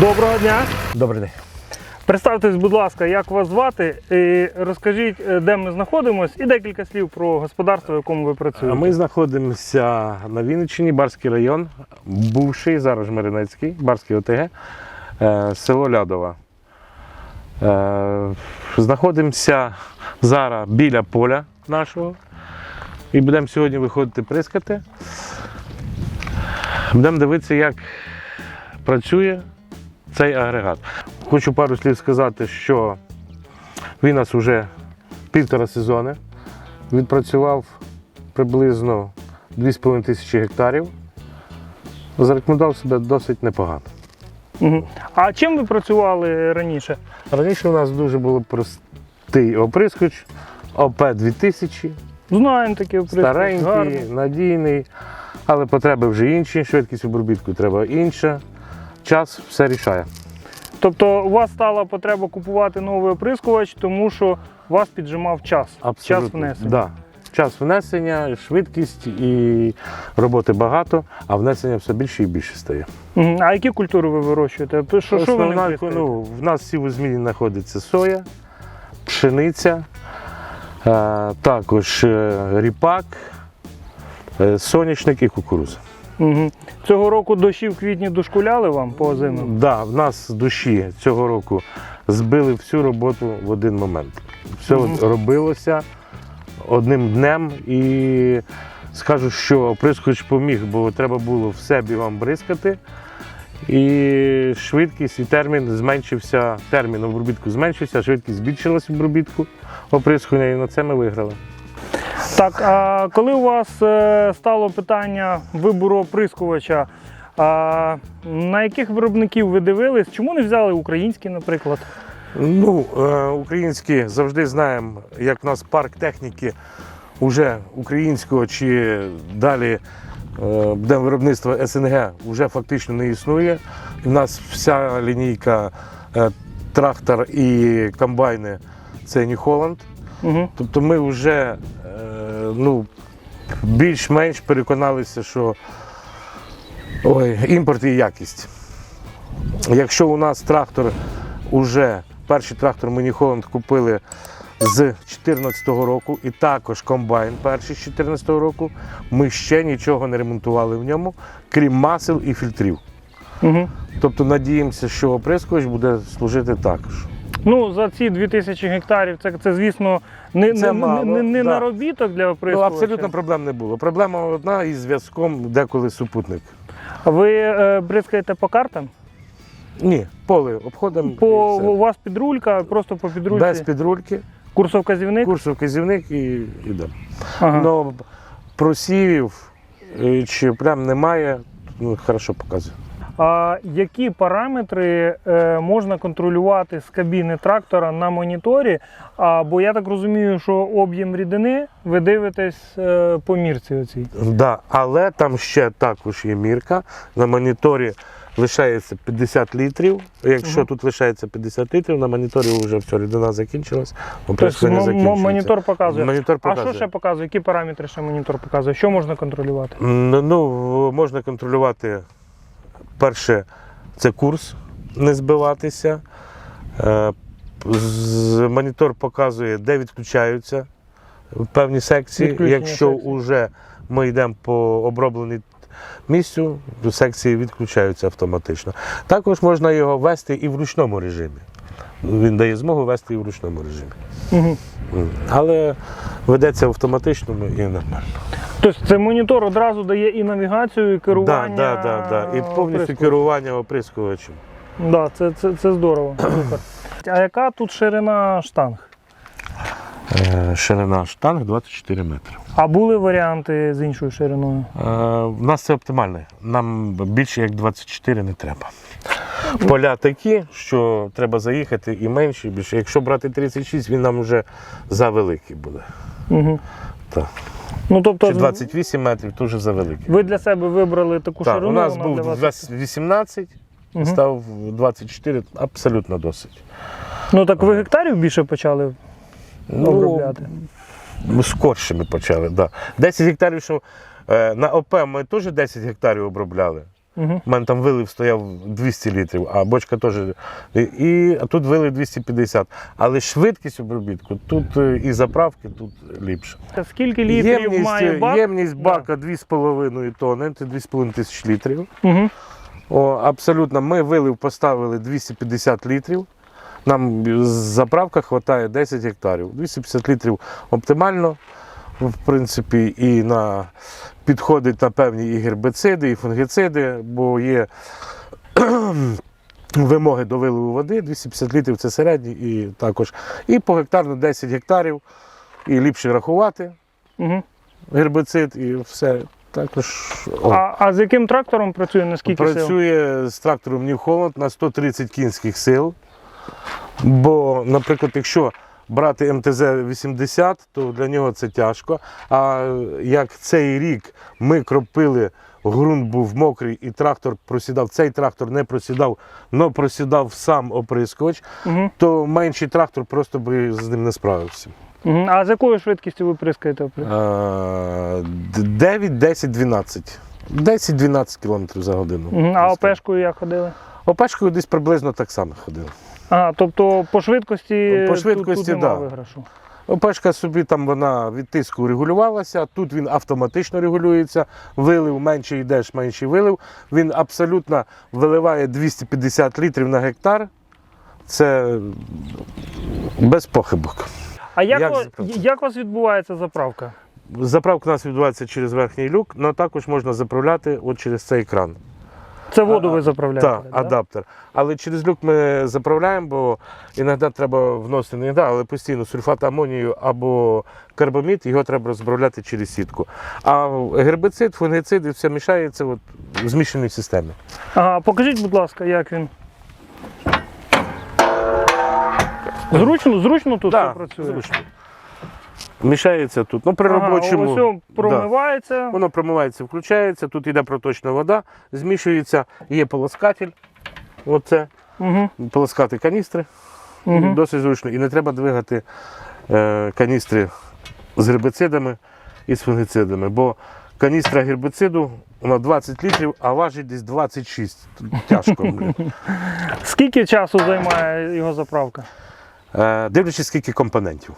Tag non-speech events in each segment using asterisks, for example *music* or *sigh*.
Доброго дня. Добрий день. Представтесь, будь ласка, як вас звати, і розкажіть, е, де ми знаходимося, і декілька слів про господарство, в якому ви працюєте. Ми знаходимося на Вінниччині, Барський район, бувший, зараз Жмеринецький, Барський ОТГ, е, село Лядова. Е, Знаходимося зараз біля поля нашого. І будемо сьогодні виходити прискати. Будемо дивитися, як працює цей агрегат. Хочу пару слів сказати, що він у нас вже півтора сезони. Відпрацював приблизно 2,5 тисячі гектарів. Зарекомендував себе досить непогано. А чим ви працювали раніше? Раніше у нас дуже був простий оприскоч, ОП-2000, Знаємо такі оприски. старенький, Гарно. надійний, але потреби вже інші, швидкість обробітку треба інша. Час все рішає. Тобто у вас стала потреба купувати новий оприскувач, тому що вас піджимав час. Час внесення. Да. Час внесення, швидкість і роботи багато, а внесення все більше і більше стає. А які культури ви вирощуєте? То Що, що ви не ну, в нас всі в зміні знаходиться соя, пшениця, е, також е, ріпак, е, соняшник і кукуруза. Мгм. Цього року дощі в квітні дошкуляли вам по озиму? Да, в нас душі цього року збили всю роботу в один момент. Все от робилося одним днем і скажу, що оприскувач поміг, бо треба було все бігом бризкати. І швидкість і термін зменшився, термін обробітку зменшився, швидкість збільшилась обробітку оприскування, і на це ми виграли. Так, а коли у вас е, стало питання вибору оприскувача, а, на яких виробників ви дивились? Чому не взяли українські, наприклад? Ну, е, українські завжди знаємо, як в нас парк техніки уже українського чи далі е, де виробництво СНГ вже фактично не існує. У нас вся лінійка трактор і комбайни це Holland. Угу. Тобто ми вже ну, більш-менш переконалися, що ой, імпорт і якість. Якщо у нас трактор уже перший трактор ми Holland купили з 2014 року, і також комбайн перший з 2014 року, ми ще нічого не ремонтували в ньому, крім масел і фільтрів. Угу. Тобто надіємося, що оприскувач буде служити також. Ну, за ці 2000 гектарів, це, це звісно, не, Це не, мало, не, не да. наробіток для Ну, оприскувача. абсолютно проблем не було. Проблема одна із зв'язком деколи супутник. А Ви е, бризкаєте по картам? Ні, поле обходимо. По, і все. у вас підрулька, просто по підрульці? без підрульки, Курсовказівник? курсу вказівник і йдемо. Ага. Но просівів е, чи прям немає, ну, хорошо показує. А які параметри е, можна контролювати з кабіни трактора на моніторі? А, бо я так розумію, що об'єм рідини ви дивитесь е, по мірці оцій. Да, але там ще також є мірка. На моніторі лишається 50 літрів. Якщо Мгм. тут лишається 50 літрів, на моніторі вже все, рідина закінчилась. Тобто закінчується. монітор показує. Монітор А що ще показує? Які параметри ще монітор показує? Що можна контролювати? Ну, ну, можна контролювати перше, це курс, не збиватися. Е, Монітор показує, де відключаються певні секції. Якщо вже ми йдемо по обробленій місцю, то секції відключаються автоматично. Також можна його вести і в ручному режимі. Він дає змогу вести і в ручному режимі. Угу. Але ведеться в автоматичному і нормально. Тобто це монітор одразу дає і навігацію, і керування. Да, да, да, да. І повністю керування оприскувачем. Да, це, це, це здорово. *clears throat* А яка тут ширина штанг? Е, Ширина штанг 24 метри. А були варіанти з іншою шириною? Е, В нас це оптимальне. Нам більше як 24 не треба. Поля такі, що треба заїхати і менше, і більше. Якщо брати 36, він нам вже завеликий буде. Угу. Так. Ну, тобто, Чи 28 метрів, вже завеликий. ви для себе вибрали таку Так, ширину. у нас вона був для вас... 18, Мгм. став 24, абсолютно досить. Ну так ви гектарів більше почали обробляти. Ну, скорше ми почали, так. Да. 10 гектарів, що е, на ОП ми теж 10 гектарів обробляли. Угу. У мене там вилив стояв 200 літрів, а бочка теж. І, і а тут вилив 250. Але швидкість обробітку тут е, і заправки тут ліпше. Скільки літрів має бак? ємність бака 2,5 тонни, це 2,5 тисяч літрів. Угу. О, абсолютно, ми вилив поставили 250 літрів. Нам заправка вистачає 10 гектарів. 250 літрів оптимально, в принципі, і на підходить на певні і гербициди, і фунгициди, бо є *clears throat* вимоги до виливу води. 250 літрів це середній і також. І по гектарну 10 гектарів. І ліпше рахувати Угу. гербицид, і все. Також. А, а з яким трактором працює? Наскільки сил? Працює з трактором Holland на 130 кінських сил. Бо, наприклад, якщо брати МТЗ-80, то для нього це тяжко. А як цей рік ми кропили, ґрунт був мокрий і трактор просідав, цей трактор не просідав, але просідав сам оприскувач, Угу. то менший трактор просто би з ним не справився. Угу. А з якою швидкістю ви прискаєте? Е, 9, 10, 12. 10-12 км за годину. А опешкою як ходили? Опачкою десь приблизно так само ходив. А, тобто по швидкості, По швидкості, тут, нема да. виграшу. Опешка собі там вона від тиску регулювалася, тут він автоматично регулюється. Вилив менше йдеш, менший вилив. Він абсолютно виливає 250 літрів на гектар. Це без похибок. А як, Як заправка? як у вас відбувається заправка? Заправка у нас відбувається через верхній люк, але також можна заправляти от через цей кран. Це воду А, ви заправляєте? Так, адаптер. Але через люк ми заправляємо, бо іноді треба вносити не іноді, але постійно сульфат амонію або карбамід, його треба розправляти через сітку. А гербицид, фунгицид і все мішається от, в змішаній системі. Ага, покажіть, будь ласка, як він. Зручно, зручно тут все працює. зручно. Мішається тут. Ну, при Ага, робочому. ось о, да. Воно промивається, включається, тут йде проточна вода, змішується, є полоскатель. Оце, Угу, полоскати каністри. угу. Досить зручно. І не треба двигати е, каністри з гербицидами і з фунгицидами, бо каністра гербициду вона 20 літрів, а важить десь 26. Тут Тяжко. блін. *laughs* Скільки часу займає його заправка? Е, дивлячись, скільки компонентів.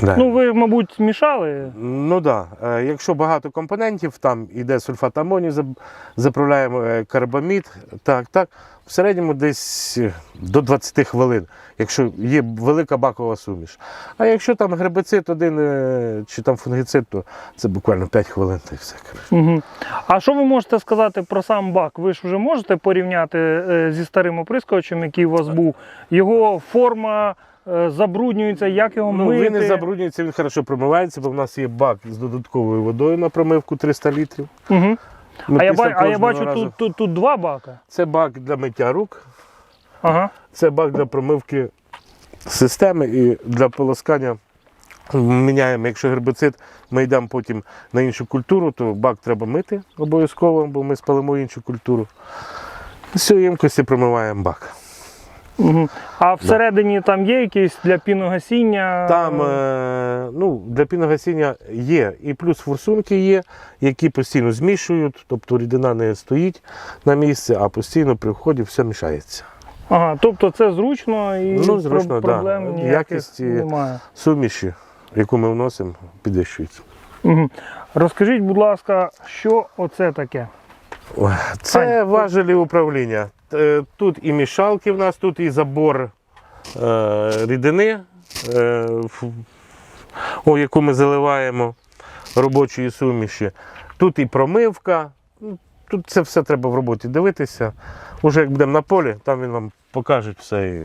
Да. Ну, ви, мабуть, мішали. Ну так, да. Е, якщо багато компонентів, там йде сульфат амонію, заправляємо е, карбамід, так, так. В середньому десь е, до 20 хвилин, якщо є велика бакова суміш. А якщо там гербицид один чи там фунгицид, то це буквально 5 хвилин та й все. Угу. А що ви можете сказати про сам бак? Ви ж вже можете порівняти зі старим оприскувачем, який у вас був. Його форма забруднюється, як його Ну, мити? він не забруднюється, він хорошо промивається, бо в нас є бак з додатковою водою на промивку 300 літрів. Угу. Ми А, я, після ба- а я бачу, разу- тут, тут, тут два бака. Це бак для миття рук. Ага. Це бак для промивки системи і для полоскання. Міняємо, якщо гербицид, ми йдемо потім на іншу культуру, то бак треба мити обов'язково, бо ми спалимо іншу культуру. Цієї ємкості промиваємо бак. Угу. А всередині там є якісь для піногасіння? Там е, ну, для піногасіння є і плюс форсунки є, які постійно змішують, тобто рідина не стоїть на місці, а постійно при вході все мішається. Ага, тобто це зручно і Ну, зручно, про- да. проблем ніяких Якість немає. Суміші, яку ми вносимо, підвищується. Угу. Розкажіть, будь ласка, що оце таке? Це Ань, важелі управління. Е, Тут і мішалки в нас, тут і забор е, рідини, е, о, яку ми заливаємо робочої суміші. Тут і промивка. Ну, Тут це все треба в роботі дивитися. Уже як будемо на полі, там він вам покаже все і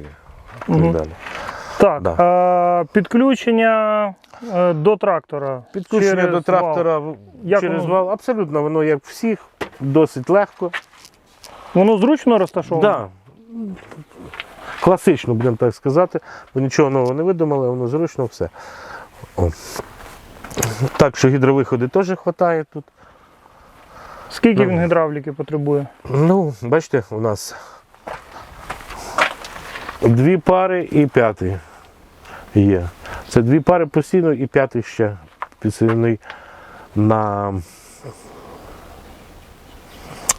так Мгм. далі. Так, Да. а, підключення до трактора. Підключення через до вал. трактора в- Як через вал, абсолютно воно як всіх, досить легко. Воно зручно розташоване? Да. Класично, будемо так сказати, бо нічого нового не видумали, воно зручно все. О. Так що гідровиходи теж вистачає тут. Скільки Ну. він гідравліки потребує? Ну, бачите, у нас дві пари і п'ятий є. Це дві пари постійно і п'ятий ще підсилений на,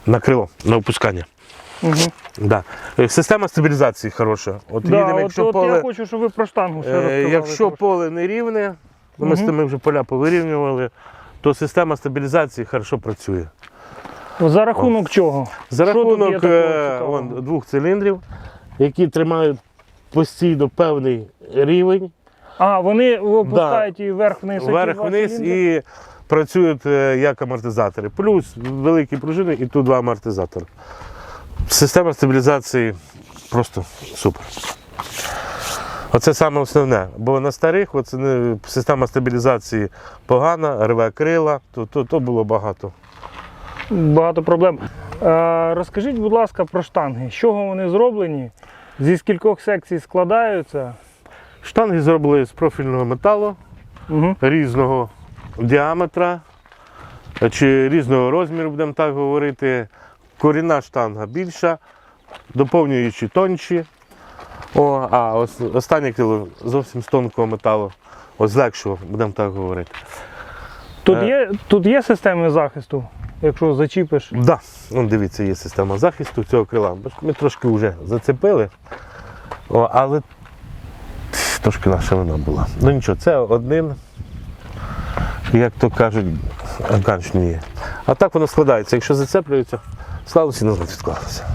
на крило, на опускання. Угу. Да. Е, Система стабілізації хороша. От Да, їдемо, якщо от поле, я хочу, щоб ви про штангу ще е, розказали. якщо поле не рівне, ну, ми з тими вже поля повирівнювали, то система стабілізації хорошо працює. За рахунок чого? За Що рахунок е, вон, двох циліндрів, які тримають постійно певний рівень, А, вони опускають і вверх-вниз. оті вверх два вниз циліндри? і працюють е, як амортизатори. Плюс великі пружини і тут два амортизатори. Система стабілізації просто супер. Оце саме основне. Бо на старих оце не, система стабілізації погана, рве крила, то, то, то було багато. Багато проблем. Е, розкажіть, будь ласка, про штанги. З чого вони зроблені? Зі скількох секцій складаються? Штанги зробили з профільного металу. Угу. різного діаметра чи різного розміру, будемо так говорити. Корінна штанга більша, доповнюючи тонші. О, а ос- останнє крило зовсім з тонкого металу, ось з легшого, будемо так говорити. Тут, Е. є, тут є системи захисту, якщо зачіпиш. Так, да, ну, дивіться, є система захисту цього крила. Ми трошки вже зацепили, о, але трошки наша вина була. Ну нічого, це одним, як то кажуть, ганчні. А так воно складається. Якщо зацеплюється, склалося і назад відклалося.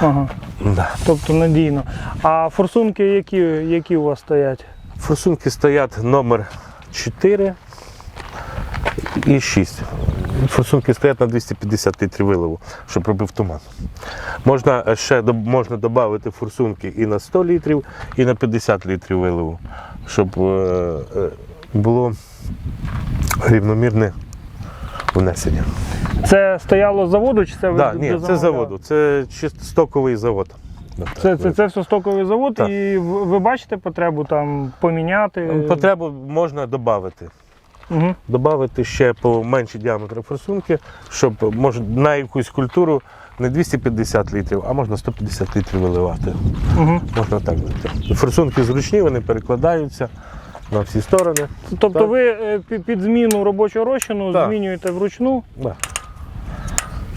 Ага. Да. Тобто надійно. А форсунки які, які у вас стоять? Форсунки стоять номер 4 і 6. Форсунки стоять на 250 літрів виливу, щоб робив туман. Можна ще можна додати форсунки і на 100 літрів, і на 50 літрів виливу, щоб е, е, було рівномірне внесення. Це стояло з заводу чи це ви Да, ні, це дозамовляли? заводу, це чисто стоковий завод. Це, це, це все стоковий завод, Так. і ви, бачите потребу там поміняти? Потребу можна додати. Угу. Додати ще по менші діаметри форсунки, щоб може на якусь культуру не 250 літрів, а можна 150 літрів виливати. Угу. Можна так. Форсунки зручні, вони перекладаються на всі сторони. Тобто Так. ви е, під, під зміну робочого розчину Так. змінюєте вручну? Да.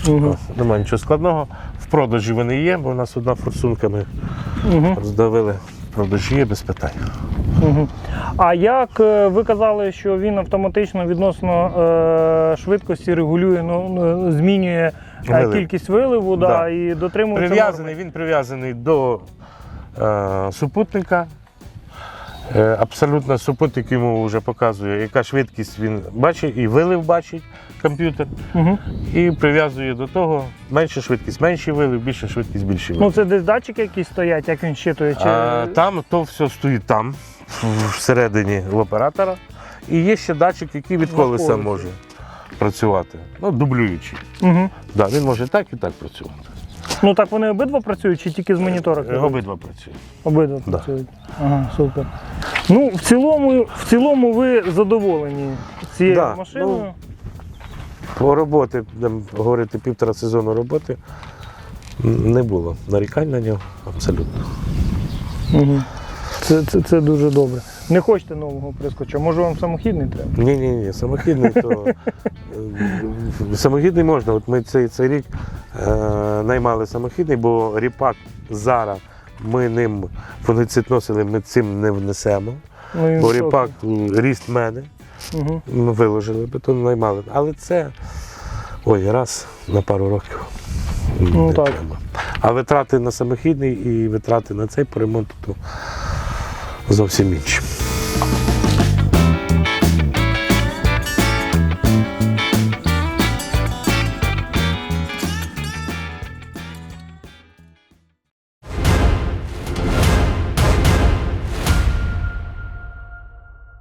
Угу. Немає нічого складного. В продажі вони є, бо у нас одна форсунка ми Угу. роздавили. В продажі є без питань. Угу. А як е, ви казали, що він автоматично відносно е, швидкості регулює, ну, ну, змінює е, Вилив. кількість виливу да, Да. і дотримується Прив'язаний, він прив'язаний до е, супутника. Е, абсолютно супутник йому вже показує, яка швидкість він бачить, і вилив бачить комп'ютер. Угу. І прив'язує до того менша швидкість, менший вилив, більша швидкість, більший вилив. Ну це десь датчики якісь стоять, як він щитує? Чи... а, там то все стоїть там, всередині в оператора. І є ще датчик, який від колеса може працювати. Ну, дублюючий. Угу. Да, він може так і так працювати. Ну так вони обидва працюють чи тільки з монітора? Е. Обидва працюють. Обидва Да. працюють. Ага, супер. Ну, в цілому, в цілому ви задоволені цією Да, машиною. По роботи, будемо говорити, півтора сезону роботи не було нарікань на нього абсолютно. Угу. Це, це, це дуже добре. Не хочете нового прискоча, може вам самохідний треба? Ні, ні, ні, самохідний то *laughs* е, самохідний можна. От ми цей, цей рік е, наймали самохідний, бо ріпак зараз ми ним фунгицид носили, ми цим не внесемо. Ну, Бо ріпак ріст мене, Угу. ми виложили, бетон наймали. Але це ой, раз на пару років. Ну, не так. треба. А витрати на самохідний і витрати на цей по ремонту то зовсім інші. Bye.